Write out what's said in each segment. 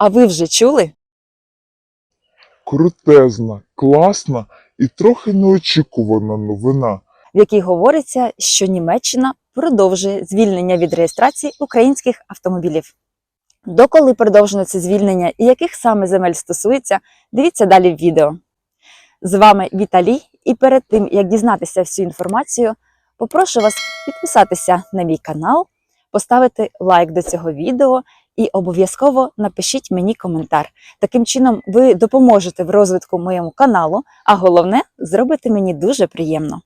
А ви вже чули? Крутезна, класна і трохи неочікувана новина. в якій говориться, що Німеччина продовжує звільнення від реєстрації українських автомобілів. Доколи продовжено це звільнення і яких саме земель стосується, дивіться далі в відео. З вами Віталій, і перед тим як дізнатися всю інформацію, попрошу вас підписатися на мій канал, поставити лайк до цього відео і обов'язково напишіть мені коментар. Таким чином, ви допоможете в розвитку моєму каналу, а головне зробите мені дуже приємно.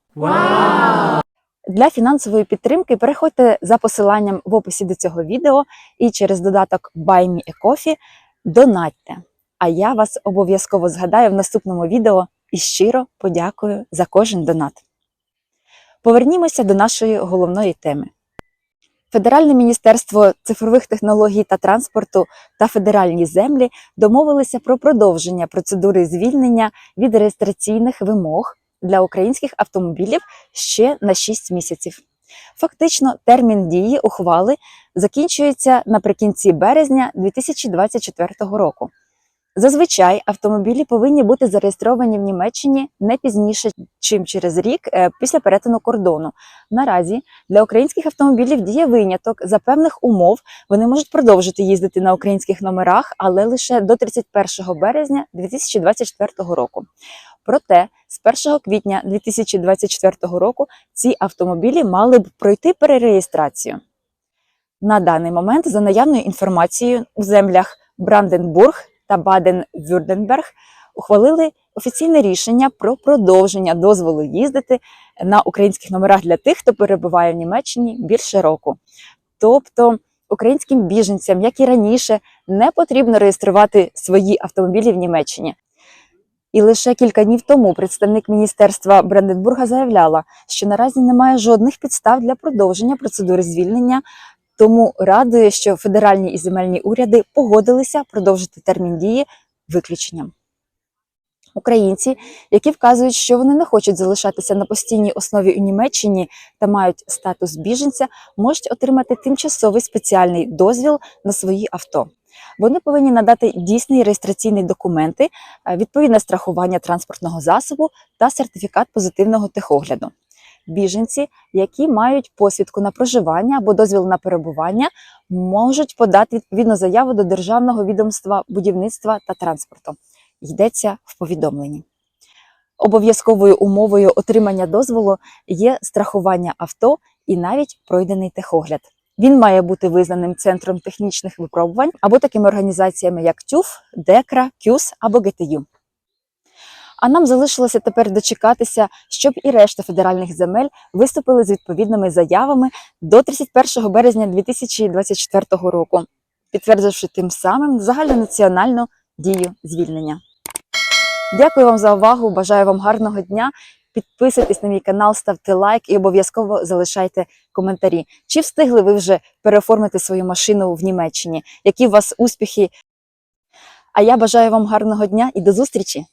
Для фінансової підтримки переходьте за посиланням в описі до цього відео і через додаток Buy Me a Coffee донатьте. А я вас обов'язково згадаю в наступному відео і щиро подякую за кожен донат. Повернімося до нашої головної теми. Федеральне міністерство цифрових технологій та транспорту та федеральні землі домовилися про продовження процедури звільнення від реєстраційних вимог для українських автомобілів ще на 6 місяців. Фактично, термін дії ухвали закінчується наприкінці березня 2024 року. Зазвичай автомобілі повинні бути зареєстровані в Німеччині не пізніше, чим через рік е, після перетину кордону. Наразі для українських автомобілів діє виняток за певних умов. Вони можуть продовжити їздити на українських номерах, але лише до 31 березня 2024 року. Проте з 1 квітня 2024 року ці автомобілі мали б пройти перереєстрацію. На даний момент, за наявною інформацією, у землях Бранденбург та Баден-Вюрденберг ухвалили офіційне рішення про продовження дозволу їздити на українських номерах для тих, хто перебуває в Німеччині більше року. Тобто українським біженцям, як і раніше, не потрібно реєструвати свої автомобілі в Німеччині. І лише кілька днів тому представник міністерства Бранденбурга заявляла, що наразі немає жодних підстав для продовження процедури звільнення. Тому радує, що федеральні і земельні уряди погодилися продовжити термін дії виключенням. Українці, які вказують, що вони не хочуть залишатися на постійній основі у Німеччині та мають статус біженця, можуть отримати тимчасовий спеціальний дозвіл на свої авто. Вони повинні надати дійсні реєстраційні документи, е, відповідне страхування транспортного засобу та сертифікат позитивного техогляду. Біженці, які мають посвідку на проживання або дозвіл на перебування, можуть подати відповідну заяву до Державного відомства будівництва та транспорту. Йдеться в повідомленні. Обов'язковою умовою отримання дозволу є страхування авто і навіть пройдений техогляд. Він має бути визнаним центром технічних випробувань або такими організаціями, як ТЮФ, ДЕКРА, КЮС або ГТЮ. А нам залишилося тепер дочекатися, щоб і решта федеральних земель виступили з відповідними заявами до 31 березня 2024 року, підтвердивши тим самим загальнонаціональну дію звільнення. Дякую вам за увагу. Бажаю вам гарного дня. Підписуйтесь на мій канал, ставте лайк і обов'язково залишайте коментарі. Чи встигли ви вже переоформити свою машину в Німеччині? Які у вас успіхи? А я бажаю вам гарного дня і до зустрічі!